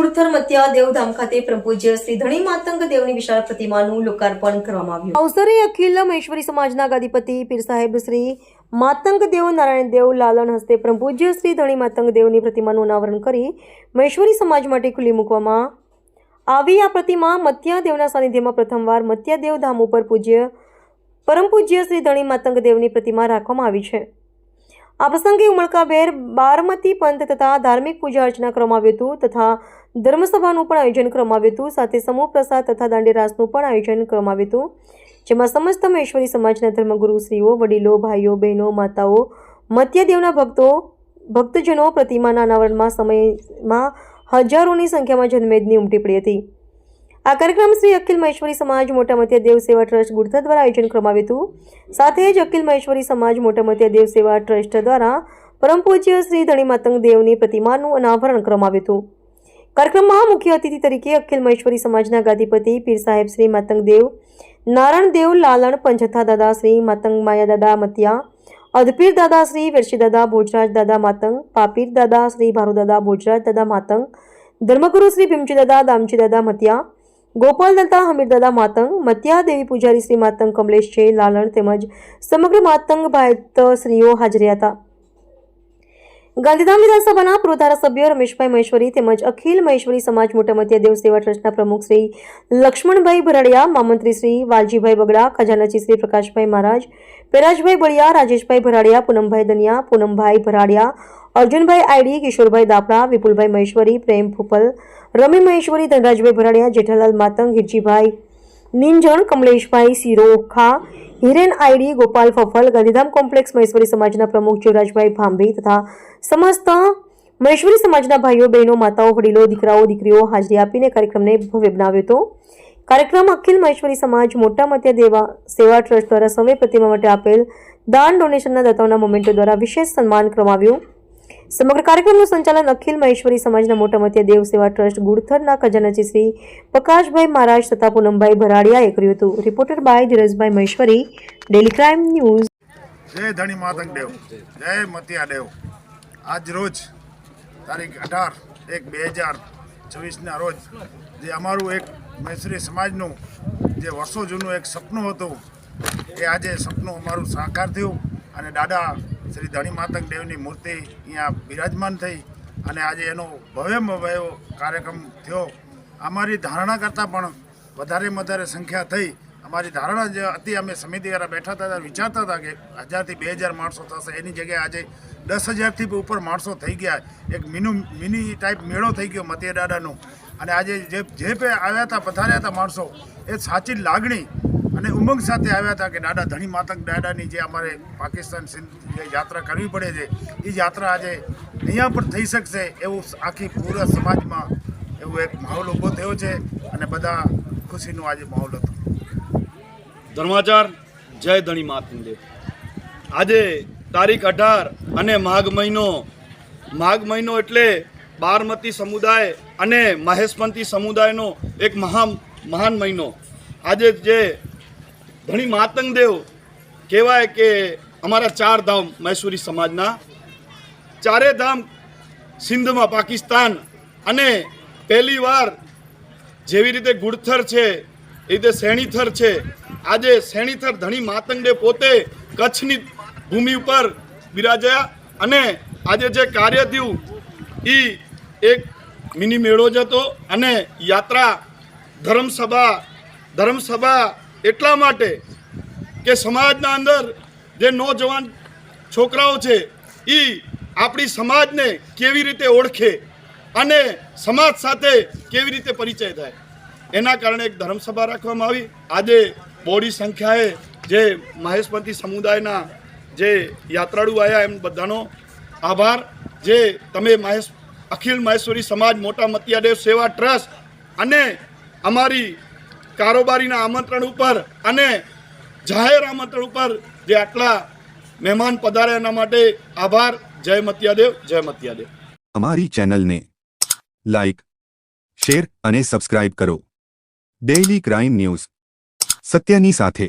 ગુરુથર મત્યા દેવધામ ખાતે પરમ શ્રી ધણી માતંગ દેવની વિશાળ પ્રતિમાનું લોકાર્પણ કરવામાં અવસરે અખિલ મહેશ્વરી સમાજના ગાદીપતિ પીર સાહેબ શ્રી માતંગ દેવ નારાયણ દેવ લાલન હસ્તે પરમ શ્રી ધણી માતંગ દેવની પ્રતિમાનું અનાવરણ કરી મહેશ્વરી સમાજ માટે ખુલ્લી મૂકવામાં આવી. આ પ્રતિમા મત્યા દેવના સાનિધ્યમાં પ્રથમવાર મત્યા દેવ ધામ ઉપર પૂજ્ય પરમ પૂજ્ય શ્રી ધણી માતંગ દેવની પ્રતિમા રાખવામાં આવી છે. આ પ્રસંગે ઉમળકાભેર બારમતી પંથ તથા ધાર્મિક પૂજા અર્ચના કરવામાં આવ્યું હતું તથા ધર્મસભાનું પણ આયોજન કરવામાં આવ્યું હતું. સાથે સમૂહ પ્રસાદ તથા દાંડીરાસનું પણ આયોજન કરવામાં આવ્યું હતું. જેમાં સમસ્ત મહેશ્વરી સમાજના ધર્મગુરુશ્રીઓ વડીલો, ભાઈઓ, બહેનો, માતાઓ મત્યદેવના ભક્તો, ભક્તજનો પ્રતિમાના અનાવરણમાં સમયમાં હજારોની સંખ્યામાં જનમેદની ઉમટી પડી હતી. આ કાર્યક્રમ શ્રી અખિલ મહેશ્વરી સમાજ મોટા મત્યા દેવ સેવા ટ્રસ્ટ ગુડથર દ્વારા આયોજન કરવામાં આવ્યું હતું. સાથે જ અખિલ મહેશ્વરી સમાજ મોટા મત્યા દેવ સેવા ટ્રસ્ટ દ્વારા પરમ પૂજ્ય શ્રી ધણી માતંગ દેવની પ્રતિમાનું અનાવરણ કરવામાં આવ્યું હતું. કાર્યક્રમમાં મુખ્ય અતિથિ તરીકે અખિલ મહેશ્વરી સમાજના ગાદીપતિ પીર સાહેબ શ્રી માતંગ દેવ, નારાયણ દેવ લાલણ, પંચથા દાદા શ્રી માતંગ માયા દાદા મતિયા, અધપીર દાદા શ્રી વેરશી દાદા ભોજરાજ દાદા માતંગ, પાપીર દાદા શ્રી ભારુ દાદા ભોજરાજ દાદા માતંગ, ધર્મગુરુ શ્રી ભીમજી દાદા દામજી દાદા મતિયા, ગોપાલ દાદા હમીરદાદા માતંગ, મત્યા દેવી પૂજારી શ્રી માતંગ કમલેશ છે લાલણ તેમજ સમગ્ર માતંગ ભાયત શ્રીઓ હાજર હતા. ગાંધીધામ વિધાનસભાના પૂર્વ ધારાસભ્ય રમેશભાઈ મહેશ્વરી તેમજ અખિલ મહેશ્વરી સમાજ મોટા મત્યા દેવ સેવા ટ્રસ્ટના પ્રમુખ શ્રી લક્ષ્મણભાઈ ભરાડિયા મહામંત્રી શ્રી વાલજીભાઈ બગડા, ખજાનાચી Shri Prakashbhai Maharaj, Perajbhai Baliya, Rajeshbhai Bharadiya, Poonambhai Daniya, Poonambhai Bharadiya, Arjunbhai ID Kishorbhai Dapda, Vipulbhai Maheshwari, Prem Fupal, Rami Maheshwari, Dhanrajbhai Bharadiya, Jethalal Matang, Hirjibhai Ninjan, Kamleshbhai Sirokha Hiren ID, Gopal ફફલ, Gandhidham complex, Maheshwari સમાજના પ્રમુખ જીવરાજભાઈ ભાંભી તથા સમસ્ત મહેશ્વરી સમાજના ભાઈઓ, બહેનો, માતાઓ, વડીલો, દીકરાઓ, દીકરીઓ હાજરી આપીને કાર્યક્રમને ભવ્ય બનાવ્યો હતો. કાર્યક્રમ અખિલ મહેશ્વરી સમાજ મોટા મત્યા દેવા સેવા ટ્રસ્ટ દ્વારા સમય પ્રતિમા માટે આપેલ દાન ડોનેશનના દાતાઓના મોમેન્ટો દ્વારા વિશેષ સન્માન કરવામાં આવ્યું સમગ્ર કાર્યક્રમનું સંચાલન અખિલ મહેશ્વરી સમાજના મોટા મત્યા દેવ સેવા ટ્રસ્ટ ગુડથરના ખજાનાચી શ્રી પ્રકાશભાઈ મહારાજ તથા પૂનમભાઈ ભરાડિયાએ કર્યું હતું. Reporter by Dhirajbhai Maheshwari daily crime news જય ધણી માતંગ દેવ. જય મતિયા દેવ. આજ રોજ તારીખ અઢાર એક બે હજાર છવ્વીસના રોજ જે અમારું એક મૈસરી સમાજનું જે વર્ષો જૂનું એક સપનું હતું, એ આજે સપનું અમારું સાકાર થયું અને દાદા શ્રી ધણી માતક દેવની મૂર્તિ અહીંયા બિરાજમાન થઈ અને આજે એનો ભવ્યમાં ભવ્ય કાર્યક્રમ થયો. અમારી ધારણા કરતાં પણ વધારેમાં વધારે સંખ્યા થઈ. અમારી ધારણા જે હતી, અમે સમિતિવાળા બેઠા હતા વિચારતા હતા કે હજારથી બે હજાર માણસો થશે. એની જગ્યાએ આજે દસ હજારથી ઉપર માણસો થઈ ગયા. એક મિનુ મિની ટાઈપ મેળો થઈ ગયો મતિયા દાદાનો. અને આજે જે જે પે આવ્યા હતા, પધાર્યા હતા માણસો, એ સાચી લાગણી અને ઉમંગ સાથે આવ્યા હતા કે દાદા ધણી માતંગ દાદાની જે અમારે પાકિસ્તાન સિંધ જે યાત્રા કરવી પડે છે એ યાત્રા આજે અહીંયા પણ થઈ શકશે એવું આખી પૂરા સમાજમાં એવો એક માહોલ ઊભો થયો છે અને બધા ખુશીનો આજે માહોલ હતો. ધર્માચાર, જય ધણી માતંદે આજે તારીખ અઢાર અને માઘ મહિનો માઘ મહિનો એટલે બારમતી સમુદાય અને મહેશપંથી સમુદાયનો એક મહાન મહાન મહિનો. આજે જે ધણી માતંગ દેવ કહેવાય કે અમારા ચાર ધામ મૈસૂરી સમાજના. ચારે ધામ સિંધમાં પાકિસ્તાન અને પહેલી વાર જેવી રીતે ગુડથર છે એ રીતે શેણીથર છે, આજે શેણીથર ધણી માતંગડે પોતે કચ્છની ભૂમિ ઉપર બિરાજ્યા અને આજે જે કાર્ય થયું એ એક મિની મેળો જ હતો અને યાત્રા ધર્મસભા ધર્મસભા એટલા માટે કે સમાજના અંદર જે નોજવાન છોકરાઓ છે એ આપણી સમાજને કેવી રીતે ઓળખે અને સમાજ સાથે કેવી રીતે પરિચય થાય. એના કારણે એક ધર્મસભા રાખવામાં આવી. આજે બોડી સંખ્યાએ જે મહેશપંથી સમુદાયના જે યાત્રાળુ આવ્યા એમ બધાનો આભાર. જે તમે મહેશ, અખિલ મહેશ્વરી સમાજ મોટા મતિયાદેવ સેવા ટ્રસ્ટ અને અમારી કારોબારીના આમંત્રણ ઉપર અને જાહેર આમંત્રણ ઉપર જે આટલા મહેમાન પધાર્યા એના માટે આભાર. જય મતિયાદેવ, જય મત્યાદેવ. અમારી ચેનલને લાઇક શેર અને સબસ્ક્રાઇબ કરો. Daily crime news. સત્યની સાથે.